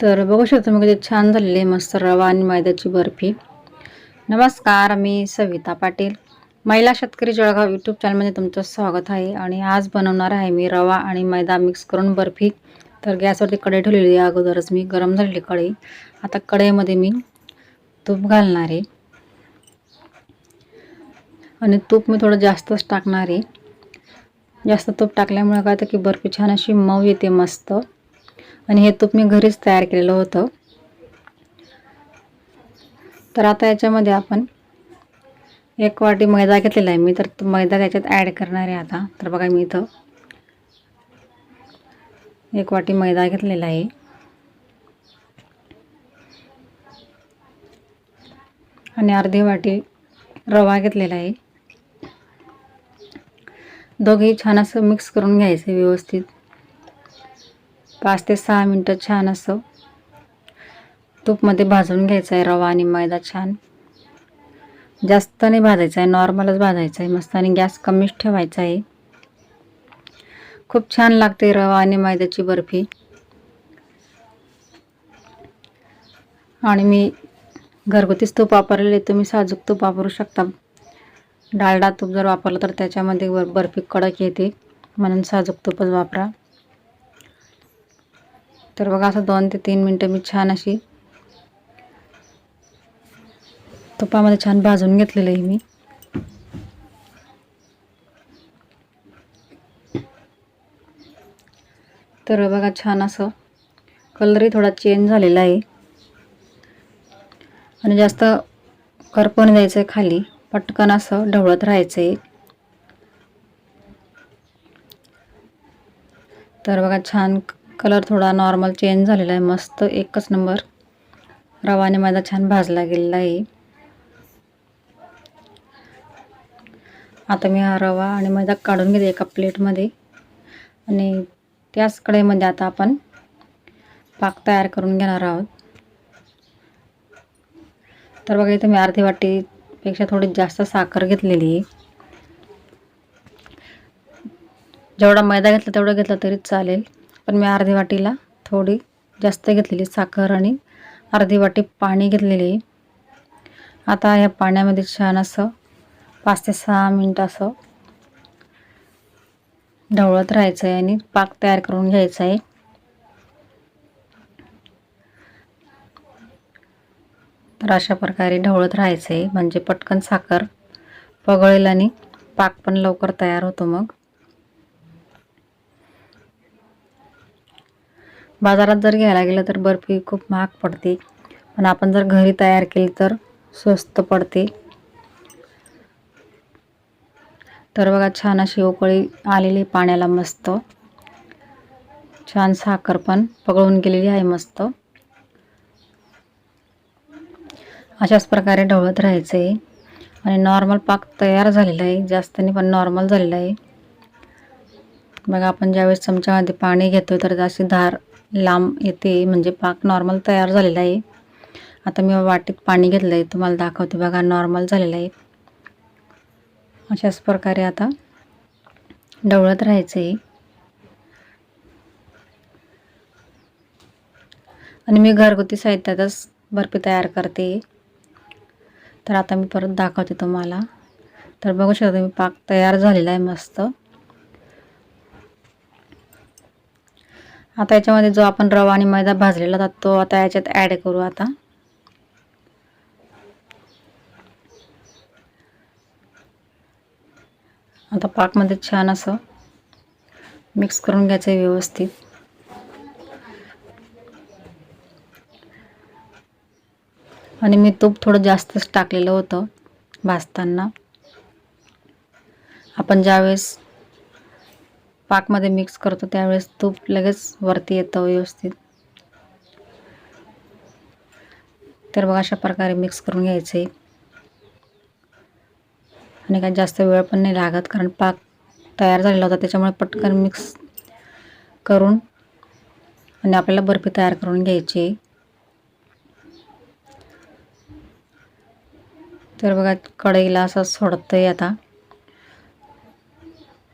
तर बघू शकतो मी किती छान झालेली आहे मस्त रवा आणि मैद्याची बर्फी. नमस्कार मी सविता पाटील. महिला शेतकरी जळगाव यूट्यूब चॅनलमध्ये तुमचं स्वागत आहे आणि आज बनवणार आहे मी रवा आणि मैदा मिक्स करून बर्फी. तर गॅसवरती कढई ठेवलेली आहे. अगोदरच मी गरम झालेली कढई. आता कढईमध्ये मी तूप घालणार आहे. आणि तूप मी थोडं जास्तच टाकणार आहे. जास्त तूप टाकल्यामुळे काय तर की बर्फी छान अशी मऊ येते मस्त. आणि हे तूप मी घरीच तयार केलेलं होतं. तर आता याच्यामध्ये आपण एक वाटी मैदा घेतलेला आहे मी तर मैदा त्याच्यात ॲड करणार आहे आता. तर बघा मी इथं एक वाटी मैदा घेतलेला आहे. आणि अर्धी वाटी रवा घेतलेला आहे. दोघेही छान असं मिक्स करून घ्यायचं व्यवस्थित. पाच ते सहा मिनटं छान असं. तूपमध्ये भाजून घ्यायचं आहे रवा आणि मैदा छान. जास्त नाही भाजायचं आहे नॉर्मलच भाजायचं आहे मस्त आणि गॅस कमीच ठेवायचा आहे खूप छान लागते रवा आणि मैद्याची बर्फी. आणि मी घरगुतीच तूप वापरलेले तुम्ही साजूक तूप वापरू शकता. डालडा तूप जर वापरलं तर त्याच्यामध्ये बर बर्फी कडक येते. म्हणून साजूक तूपच वापरा. तर बघा असं दोन ते तीन मिनटं मी छान अशी तुपामध्ये छान भाजून घेतलेलं आहे मी. तर बघा छान असं कलरही थोडा चेंज झालेला आहे. आणि जास्त करपण द्यायचं आहे खाली. पटकन असं ढवळत राहायचं आहे तर बघा छान कलर थोडा नॉर्मल चेंज झालेला आहे. मस्त एकच नंबर. रवाने माझा छान भाजला गेलेला आहे. आता मी हा रवा आणि मैदा काढून घेते एका प्लेटमध्ये आणि त्याच कढईमध्ये आता आपण पाक तयार करून घेणार आहोत. तर बघा इथं मी अर्धी वाटीपेक्षा थोडी जास्त साखर घेतलेली आहे. जेवढा मैदा घेतला तेवढं घेतलं तरी चालेल. पण मी अर्धी वाटीला थोडी जास्त घेतलेली साखर आणि अर्धी वाटी पाणी घेतलेली. आता ह्या पाण्यामध्ये छान असं पाच ते सहा मिनटं असं ढवळत राहायचं आहे आणि पाक तयार करून घ्यायचा आहे तर अशा प्रकारे ढवळत राहायचं आहे म्हणजे पटकन साखर पगळेल आणि पाक पण लवकर तयार होतो मग. बाजारात जर घ्यायला गेलं तर बर्फी खूप महाग पडते. पण आपण जर घरी तयार केली तर स्वस्त पडते. तर बघा छान अशी उकळी आलेली पाण्याला मस्त. छान साखर पण पगळून गेलेली आहे मस्त. अशाच प्रकारे ढवळत राहायचं आहे. आणि नॉर्मल पाक तयार झालेला आहे. जास्त नाही पण नॉर्मल झालेला आहे. बघा आपण ज्यावेळेस चमच्यामध्ये पाणी घेतो तर अशी धार लांब येते म्हणजे पाक नॉर्मल तयार झालेला आहे. आता मी वाटीत पाणी घेतलं आहे तुम्हाला दाखवते बघा नॉर्मल झालेलं आहे. अशाच प्रकारे आता ढवळत राहायचं आहे आणि मी घरगुती साहित्यातच बर्फी तयार करते. तर आता मी परत दाखवते तुम्हाला. तर बघू शकता मी पाक तयार झालेला आहे मस्त. आता याच्यामध्ये जो आपण रवा आणि मैदा भाजलेला होता तो आता याच्यात ॲड करू आता. आता पाकमध्ये छान असं मिक्स करून घ्यायचं आहे व्यवस्थित. आणि मी तूप थोडं जास्तच टाकलेलं होतं भाजताना. आपण ज्यावेळेस पाकमध्ये मिक्स करतो त्यावेळेस तूप लगेच वरती येतं व्यवस्थित. तर बघा अशा प्रकारे मिक्स करून घ्यायचं. आहे आणि काही जास्त वेळ पण नाही लागत कारण पाक तयार झालेला होता त्याच्यामुळे पटकन मिक्स करून आणि आपल्याला बर्फी तयार करून घ्यायची. आहे तर बघा कढईला असं सोडतं आहे आता.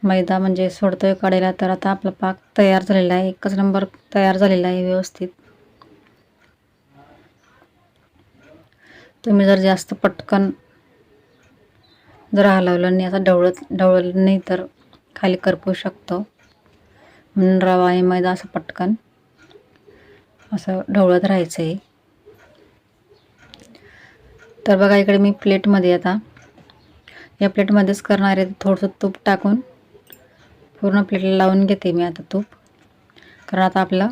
मैदा म्हणजे सोडतो आहे कडेला तर आता आपला पाक तयार झालेला आहे. एकच नंबर तयार झालेला आहे व्यवस्थित. तुम्ही जर जास्त पटकन जर हलवलं नाही असं ढवळत ढवळलं नाही तर खाली करपू शकतो. म्हणून रवा आहे मैदा असं पटकन असं ढवळत राहायचं आहे तर बघा इकडे मी प्लेटमध्ये आता या प्लेटमध्येच करणार आहे थोडंसं तूप टाकून. पूर्ण प्लेटला लावून घेते मी आता तूप. कारण आता आपलं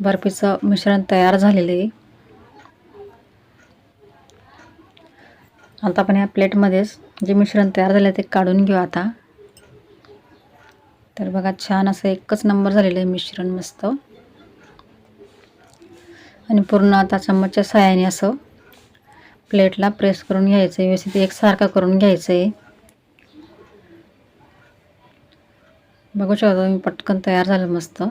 बर्फीचं मिश्रण तयार झालेलं आहे. आता आपण या प्लेटमध्येच जे मिश्रण तयार झालं ते काढून घेऊ आता. तर बघा छान असं एकच नंबर झालेलं आहे मिश्रण मस्त. आणि पूर्ण आता चम्मचच्या सहाय्याने असं प्लेटला प्रेस करून घ्यायचं आहे. व्यवस्थित एकसारखं करून घ्यायचं आहे. बघू शकता मी पटकन तयार झालं मस्त.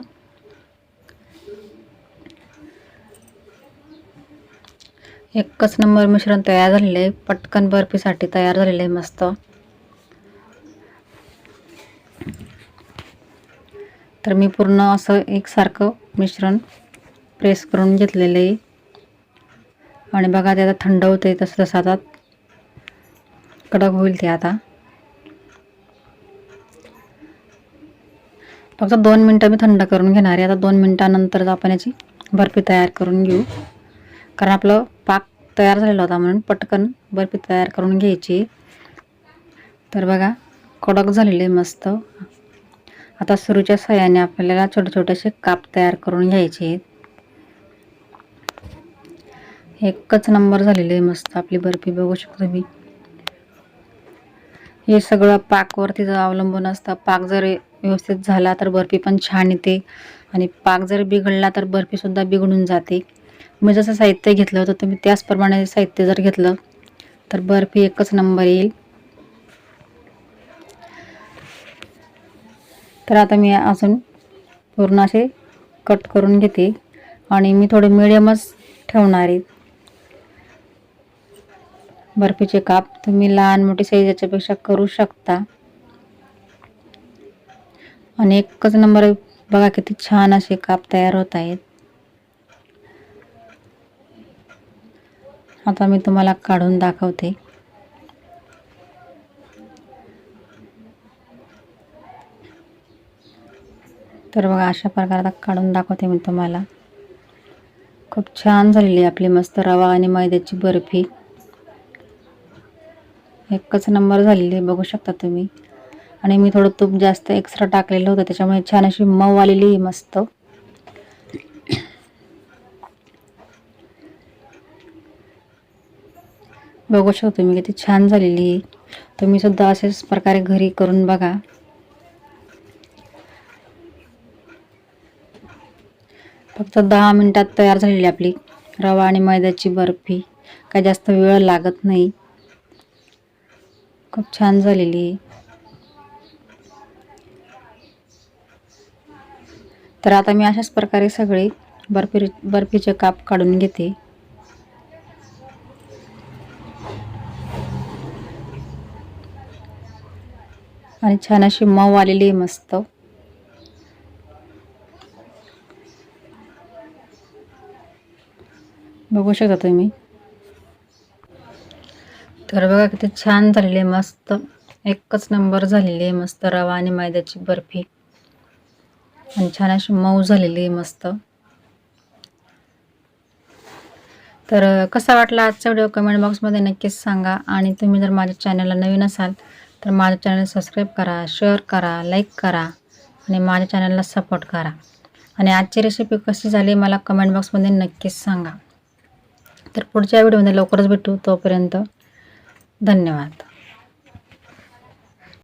एकच नंबर मिश्रण तयार झालेलं आहे. पटकन बर्फीसाठी तयार झालेलं आहे मस्त. तर मी पूर्ण असं एकसारखं मिश्रण प्रेस करून घेतलेलं आहे. आणि बघा ते आता थंड होते तसं तसं आता. कडक होईल ते आता. फक्त दोन मिनटं मी थंड करून घेणार आहे. आता दोन मिनटानंतर आपण याची बर्फी तयार करून घेऊ. कारण आपलं पाक तयार झालेला होता म्हणून पटकन बर्फी तयार करून घ्यायची. तर बघा कडक झालेले मस्त. आता सुरूच्या सहाय्याने आपल्याला छोटे छोटेसे काप तयार करून घ्यायचे आहेत. एकच नंबर झालेले आहे मस्त आपली बर्फी बघू शकतो मी हे सगळं पाकवरती अवलंबून असतं पाक जर व्यवस्थित झाला तर बर्फी पण छान येते. आणि पाक जर बिघडला तर बर्फीसुद्धा बिघडून जाते. मी जसं साहित्य घेतलं होतं तुम्ही त्याचप्रमाणे साहित्य जर घेतलं तर बर्फी एकच नंबर येईल. तर आता मी अजून पूर्ण असे कट करून घेते. आणि मी थोडे मिडियमच ठेवणार आहे. बर्फीचे काप तुम्ही लहान मोठी साईज याच्यापेक्षा करू शकता. आणि एकच नंबर बघा किती छान असे काप तयार होत आहेत. आता मी तुम्हाला काढून दाखवते. तर बघा अशा प्रकारात काढून दाखवते मी तुम्हाला. खूप छान झालेली आहे आपली मस्त रवा आणि मैद्याची बर्फी. एकच नंबर झालेली आहे बघू शकता तुम्ही. आणि मी थोडं तूप जास्त एक्स्ट्रा टाकलेलं होतं त्याच्यामुळे छान अशी मऊ आलेली मस्त. बघू शकतो तुम्ही किती छान झालेली तुम्ही सुद्धा असेच प्रकारे घरी करून बघा. फक्त दहा मिनटात तयार झालेली आपली रवा आणि मैद्याची बर्फी. काय जास्त वेळ लागत नाही. खूप छान झालेली तर आता मी अशाच प्रकारे सगळे बर्फी बर्फीचे काप काढून घेते. आणि छान अशी मऊ आलेली आहे मस्त. बघू शकता तुम्ही. तर बघा किती छान झालेली आहे मस्त. एकच नंबर झालेली आहे मस्त रवा आणि मैद्याची बर्फी. आणि छान अशी मऊ झालेली आहे मस्त. तर कसा वाटला आजचा व्हिडिओ कमेंट बॉक्समध्ये नक्कीच सांगा आणि तुम्ही जर माझ्या चॅनलला नवीन असाल तर माझ्या चॅनल सबस्क्राईब करा शेअर करा लाईक करा आणि माझ्या चॅनलला सपोर्ट करा. आणि आजची रेसिपी कशी झाली मला कमेंट बॉक्समध्ये नक्कीच सांगा. तर पुढच्या व्हिडिओमध्ये लवकरच भेटू तोपर्यंत धन्यवाद.